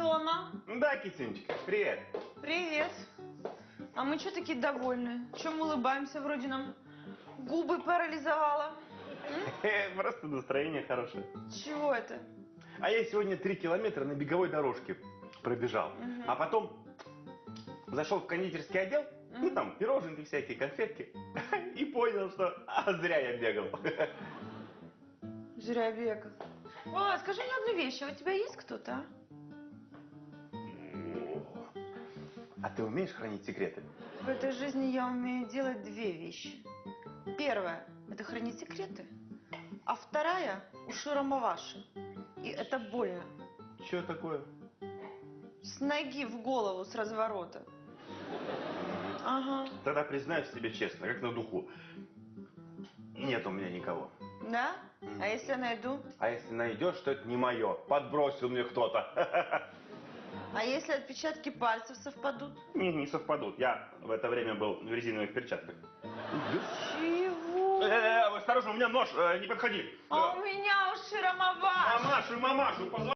дома? Да, кисюнечка, привет. Привет. А мы что такие довольные? Чем улыбаемся? Вроде нам губы парализовало. Просто настроение хорошее. Чего это? А я сегодня три километра на беговой дорожке пробежал. Мгм. А потом зашел в кондитерский отдел, ну Мгм. там пироженки всякие, конфетки. И понял, что а, зря я бегал. Зря бегал. О, скажи мне одну вещь. А у тебя есть кто-то, а? А ты умеешь хранить секреты? В этой жизни я умею делать две вещи. Первая – это хранить секреты. А вторая – ушу маваши. И это больно. Что такое? С ноги в голову с разворота. Ага. Тогда признаюсь тебе честно, как на духу. Нет у меня никого. Да? А если я найду? А если найдешь, что это не мое. Подбросил мне кто-то. А если отпечатки пальцев совпадут? Не, не совпадут. Я в это время был в резиновых перчатках. Чего? Э, осторожно, у меня нож, э, не подходи. А у меня уши ромоваши. Мамашу, мамашу, позвони.